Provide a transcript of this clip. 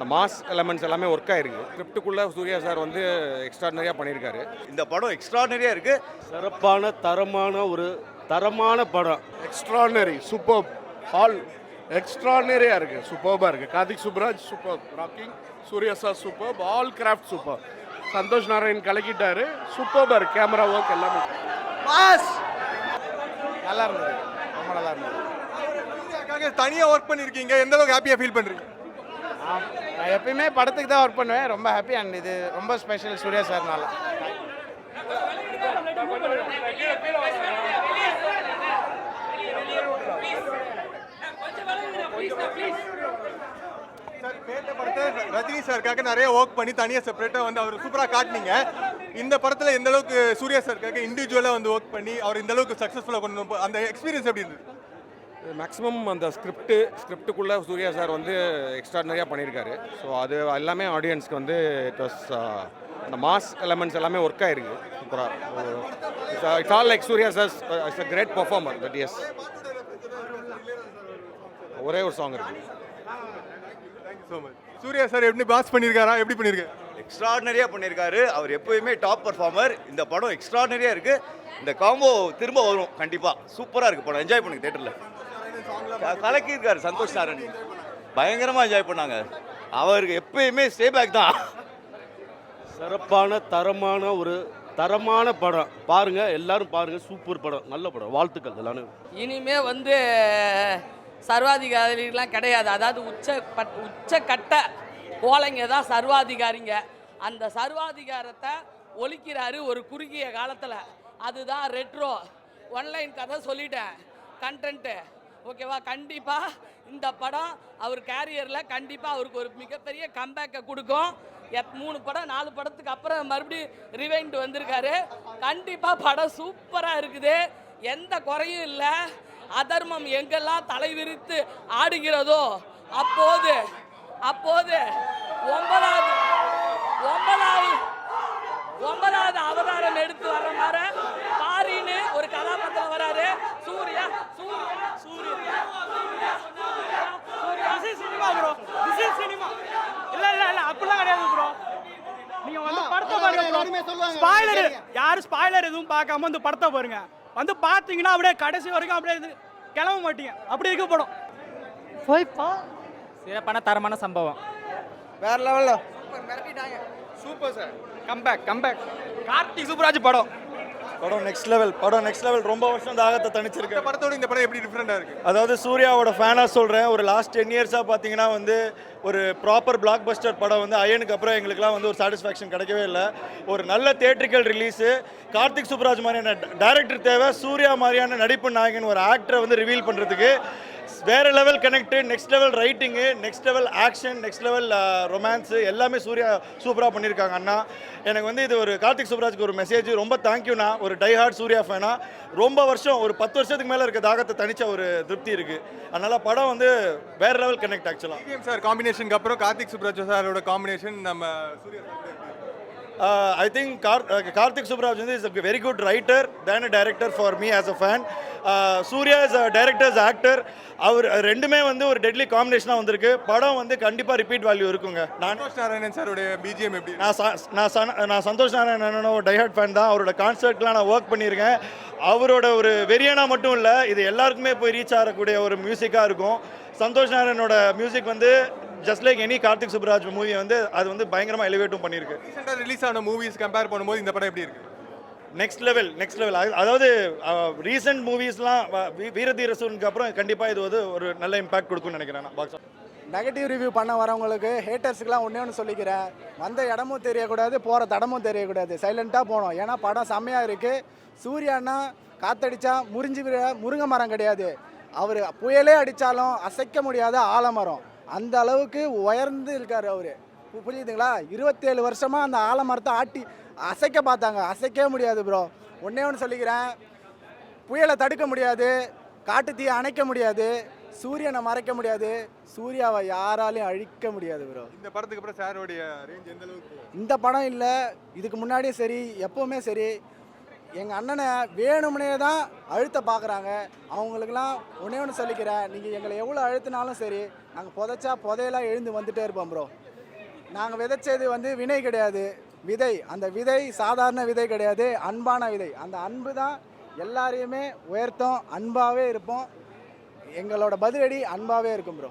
அந்த mass elements எல்லாமே work ஆயிருக்கு. ஸ்கிரிப்டுக்குள்ளே சூர்யா சார் வந்து எக்ஸ்ட்ராடனரியாக பண்ணியிருக்காரு. இந்த படம் எக்ஸ்ட்ராடனரியாக இருக்குது சிறப்பான தரமான ஒரு தரமான படம். எக்ஸ்ட்ரானரி சூப்பர் ஆல் எக்ஸ்ட்ரானரியாக இருக்குது சூப்பர்பாக இருக்குது Karthik Subbaraj super rocking Surya sir super all craft super Santhosh Narayan கலக்கிட்டாரு. சூப்பர்பாக இருக்குது கேமரா ஒர்க் எல்லாமே. நல்லா இருந்தது. ரொம்ப நல்லா இருந்தது. தனியாக ஒர்க் பண்ணியிருக்கீங்க எந்த அளவுக்கு ஹாப்பியாக ஃபீல் பண்ணுறீங்க. நான் எப்பயுமே படத்துக்கு தான் ஒர்க் பண்ணுவேன். ரொம்ப ஹாப்பி அண்ட் இது ரொம்ப ஸ்பெஷல் சூர்யா சார்னால. சார் ரஜினி சாருக்காக நிறைய ஒர்க் பண்ணி தனியாக செப்பரேட்டாக வந்து அவர் சூப்பராக காட்டினீங்க. இந்த படத்தில் எந்த அளவுக்கு சூர்யா சாருக்காக இண்டிவிஜுவலாக வந்து ஒர்க் பண்ணி அவர் இந்த அளவுக்கு சக்ஸஸ்ஃபுல்லாக கொண்டு அந்த எக்ஸ்பீரியன்ஸ் எப்படி இருந்தது? மேக்ஸிமம் அந்த ஸ்கிரிப்டு ஸ்கிரிப்டுக்குள்ளே சூர்யா சார் வந்து எக்ஸ்ட்ராடனரியாக பண்ணியிருக்காரு ஸோ அது எல்லாமே ஆடியன்ஸ்க்கு வந்து இட் வாஸ் அந்த மாஸ் எலமெண்ட்ஸ் எல்லாமே ஒர்க் ஆயிருக்கு. சூப்பராக it's all like Surya sir it's a great performer that is ஒரே ஒரு சாங் இருக்குது thank you so much Surya sir எப்படி பாஸ் பண்ணியிருக்காரா எப்படி பண்ணியிருக்காரு எக்ஸ்ட்ராடனரியாக பண்ணியிருக்காரு அவர் எப்போயுமே டாப் பர்ஃபார்மர் இந்த படம் எக்ஸ்ட்ராடனரியாக இருக்குது இந்த காம்போ திரும்ப வரும். கண்டிப்பாக சூப்பராக இருக்குது படம். என்ஜாய் பண்ணுங்க தேட்டரில் கலக்கியிருக்காரு சந்தோஷ் நாராயண் பயங்கரமாக என்ஜாய் பண்ணாங்க. அவருக்கு எப்பயுமே ஸ்டே பேக் தான். சிறப்பான தரமான ஒரு தரமான படம். பாருங்க எல்லாரும் பாருங்க சூப்பர் படம். நல்ல படம். வாழ்த்துக்கள் எல்லாரும். இனிமே வந்து சர்வாதிகாரிலாம் கிடையாது. அதாவது உச்ச பட் உச்சக்கட்ட கோலைங்க தான் சர்வாதிகாரிங்க. அந்த சர்வாதிகாரத்தை ஒழிக்கிறாரு ஒரு குறுகிய காலத்தில். அதுதான் ரெட்ரோ ஒன்லைன் கதை சொல்லிட்டேன். கண்டென்ட்டு ஓகேவா? கண்டிப்பாக இந்த படம் அவர் கேரியரில் கண்டிப்பாக அவருக்கு ஒரு மிகப்பெரிய கம்பேக்கை கொடுக்கும். எத் மூணு படம் நாலு படத்துக்கு அப்புறம் மறுபடியும் ரிவைண்ட் வந்திருக்காரு. கண்டிப்பாக படம் சூப்பராக இருக்குது. எந்த குறையும் இல்லை. அதர்மம் எங்கெல்லாம் தலைவிரித்து ஆடுகிறதோ அப்போது அப்போது ஒன்பதாவது ஒன்பதாவது ஒன்பதாவது அவதாரம் எடுத்து வர மாதிரி பாரின்னு ஒரு கதாபாத்திரம் வராரு Surya Surya Surya cinema bro this is cinema இல்ல இல்ல இல்ல அப்படிலாம் கிடையாது ப்ரோ நீங்க வந்து படத்தை பாருங்க ப்ரோ ஸ்பாயிலர் யாரும் ஸ்பாயிலர் எதுவும் பார்க்காம வந்து படத்தை பாருங்க. வந்து பார்த்தீங்கன்னா அப்படியே கடைசி வரைக்கும் அப்படியே இது கிளம்ப மாட்டீங்க. அப்படி இருக்க படம் சிறப்பான தரமான சம்பவம். வேற லெவலில் super sir comeback comeback Karthik Subbaraj படம். படம் நெக்ஸ்ட் லெவல் படம் நெக்ஸ்ட் லெவல் ரொம்ப வருஷம் தாகத்தை தணிச்சிருக்கு. இந்த படத்தோட இந்த படம் எப்படி டிஃப்ரெண்டாக இருக்குது அதாவது சூர்யாவோட ஃபேனாக சொல்கிறேன் ஒரு லாஸ்ட் டென் இயர்ஸாக பார்த்தீங்கன்னா வந்து ஒரு ப்ராப்பர் பிளாக் பஸ்டர் படம் வந்து அயனுக்கு அப்புறம் எங்களுக்குலாம் வந்து ஒரு சாட்டிஸ்ஃபேக்ஷன் கிடைக்கவே இல்லை. ஒரு நல்ல தேட்ரிக்கல் ரிலீஸு கார்த்திக் சுப்ராஜ் மாதிரியான டேரக்டர் தேவை சூர்யா மாதிரியான நடிப்பு நாயகன் ஒரு ஆக்டரை வந்து ரிவீல் பண்ணுறதுக்கு வேற level connect next level writing next level action next level romance எல்லாமே சூர்யா சூப்பராக பண்ணியிருக்காங்க அண்ணா. எனக்கு வந்து இது ஒரு கார்த்திக் சுப்ராஜ்க்கு ஒரு மெசேஜ் ரொம்ப தேங்க்யூண்ணா ஒரு டை ஹார்ட் சூர்யா ஃபேனா ரொம்ப வருஷம் ஒரு பத்து வருஷத்துக்கு மேலே இருக்க தாகத்தை தனிச்ச ஒரு திருப்தி இருக்குது அதனால படம் வந்து வேறு லெவல் கனெக்ட் ஆக்சுவலாக சார் காம்பினேஷனுக்கு அப்புறம் கார்த்திக் சுப்ராஜ் சாரோட காம்பினேஷன் நம்ம சூர்யா ஐ திங்க் கார் கார்த்திக் சுப்ராஜ் வந்து is a very good writer than a director for me as a fan Surya is a directors actor அவர் ரெண்டுமே வந்து ஒரு டெட்லி காம்பினேஷனாக வந்திருக்கு. படம் வந்து கண்டிப்பாக ரிப்பீட் வேல்யூ இருக்குங்க. நான் சந்தோஷ் நாராயணன் சாரோட பிஜிஎம் எப்படி நான் நான் நான் சந்தோஷ் நாராயணனோட ஒரு டைஹார்ட் ஃபேன் தான். அவரோட கான்சர்ட்லாம் நான் ஒர்க் பண்ணியிருக்கேன். அவரோட ஒரு வெறியனா மட்டும் இல்லை இது எல்லாருக்குமே போய் ரீச் ஆகக்கூடிய ஒரு மியூசிக்காக இருக்கும். சந்தோஷ் நாராயணனோட மியூசிக் வந்து just like any Karthik Subbaraj movie வந்து அது வந்து பயங்கரமாக எலிவேட்டும் பண்ணியிருக்கு. ரீசெண்டாக ரிலீஸ் ஆன மூவிஸ் கம்பேர் பண்ணும்போது இந்த படம் எப்படி இருக்கு? நெக்ஸ்ட் லெவல் நெக்ஸ்ட் லெவல் அதாவது ரீசெண்ட் மூவிஸ்லாம் வீரதீரசூனுக்கு அப்புறம் கண்டிப்பாக இது வந்து ஒரு நல்ல இம்பாக்ட் கொடுக்கும்னு நினைக்கிறேன் நான் பாக்ஸ் நெகட்டிவ் ரிவ்யூ பண்ண வரவங்களுக்கு ஹேட்டர்ஸுக்குலாம் ஒன்றே ஒன்று சொல்லிக்கிறேன். வந்த இடமும் தெரியக்கூடாது போகிற தடமும் தெரியக்கூடாது. சைலண்ட்டாக போகணும் ஏன்னா படம் செம்மையாக இருக்குது சூர்யானா காத்தடிச்சா முறிஞ்சு முருங்கை மரம் கிடையாது. அவர் புயலே அடித்தாலும் அசைக்க முடியாத ஆலமரம். அந்த அளவுக்கு உயர்ந்து இருக்கார் அவர். புரியுதுங்களா? இருபத்தேழு வருஷமாக அந்த ஆலமரத்தை ஆட்டி அசைக்க பார்த்தாங்க. அசைக்கவே முடியாது ப்ரோ ஒன்றே ஒன்று சொல்லிக்கிறேன். புயலை தடுக்க முடியாது. காட்டு தீயை அணைக்க முடியாது. சூரியனை மறைக்க முடியாது. சூர்யாவை யாராலையும் அழிக்க முடியாது ப்ரோ இந்த படத்துக்கு அப்புறம் சாரோடைய ரேஞ்ச் எந்த அளவுக்கு? இந்த படம் இல்லை. இதுக்கு முன்னாடியும் சரி எப்போவுமே சரி. எங்கள் அண்ணனை வேணும்னே தான் அழுத்த பார்க்குறாங்க அவங்களுக்கெல்லாம் ஒன்றே ஒன்று சொல்லிக்கிறேன். நீங்கள் எங்களை எவ்வளோ அழுத்தினாலும் சரி நாங்கள் புதைச்சா புதையெல்லாம் எழுந்து வந்துட்டே இருப்போம் ப்ரோ நாங்கள் விதைச்சது வந்து வினை கிடையாது. விதை அந்த விதை சாதாரண விதை கிடையாது. அன்பான விதை. அந்த அன்பு தான் எல்லாரையுமே உயர்த்தோம் அன்பாகவே இருப்போம். எங்களோட பதிலடி அன்பாகவே இருக்கும் ப்ரோ